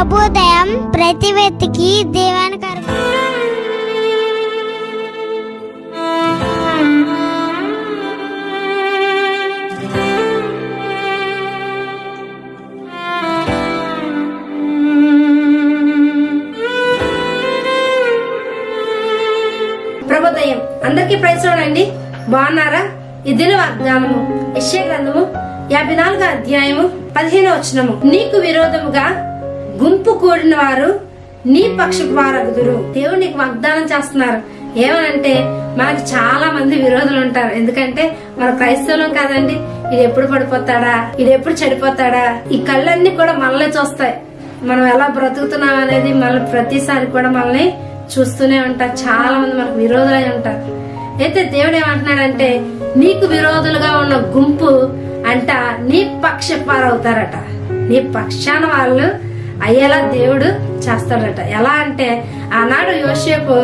ప్రభుదయం ప్రతి వ్యక్తికి దీవెనకరం. ప్రభుదయం అందరికీ ప్రయత్నండి బాగున్నారా? ఇదిన వాగ్దానము యెషయా గ్రంథము యాభై నాలుగో అధ్యాయము పదిహేను వచనము. నీకు విరోధముగా గుంపు కూడిన వారు నీ పక్షపు వారగుదురు. దేవుడు నీకు వాగ్దానం చేస్తున్నారు. ఏమనంటే మనకు చాలా మంది విరోధులు ఉంటారు. ఎందుకంటే మన క్రైస్తవులం కాదండి. ఇది ఎప్పుడు పడిపోతాడా? ఇది ఎప్పుడు చెడిపోతాడా? ఈ కళ్ళన్నీ కూడా మనల్ని చూస్తాయి. మనం ఎలా బ్రతుకుతున్నాం అనేది మళ్ళీ ప్రతిసారి కూడా మనల్ని చూస్తూనే ఉంటారు. చాలా మంది మనకు విరోధులై ఉంటారు. అయితే దేవుడు ఏమంటున్నాడంటే నీకు విరోధులుగా ఉన్న గుంపు అంట నీ పక్షపారవుతారట నీ పక్షాన వాళ్ళు అయ్యేలా దేవుడు చేస్తాడట. ఎలా అంటే ఆనాడు యోసేపు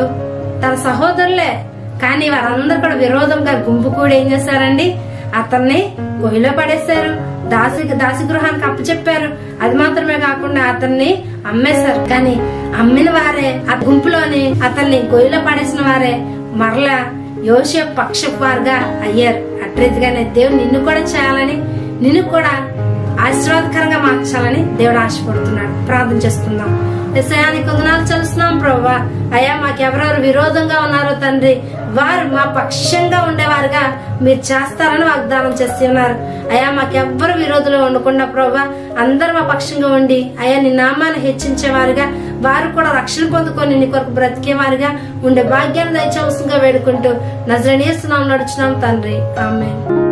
తన సహోదరులే కానీ వారందరూ కూడా విరోధంగా గుంపు కూడా ఏం చేశారండి? అతన్ని గొయ్యిలో పడేశారు. దాసి దాసి గృహానికి అప్పచెప్పారు. అది మాత్రమే కాకుండా అతన్ని అమ్మేశారు. కానీ అమ్మిన వారే ఆ గుంపులోని అతన్ని గొయ్యిలో పడేసిన వారే మరలా యోసేపు పక్షపారుగా అయ్యారు. అట్రీతిగానే దేవుడు నిన్ను కూడా చేయాలని నిన్ను కూడా ఆశీర్వాదకరంగా మార్చాలని దేవుడు ఆశపడుతున్నాడు. ప్రార్థన చేస్తున్నాం. విషయానికి వందనాలు చలుస్తున్నాం ప్రభా. అయ్యా మాకెవరెవరు విరోధంగా ఉన్నారో తండ్రి వారు మా పక్షంగా ఉండేవారుగా మీరు చేస్తారని వాగ్దానం చేసి ఉన్నారు. అయ్యా మాకెవ్వరు విరోధులు ఉండకుండా ప్రభా అందరు మా పక్షంగా ఉండి అయ్యా నీ నామాన్ని హెచ్చించేవారుగా వారు కూడా రక్షణ పొందుకొని నీ కొరకు బ్రతికేవారుగా ఉండే భాగ్యాన్ని దయచేవసంగా వేడుకుంటూ నజరణీస్తున్నాం నడుచున్నాం తండ్రి. ఆమె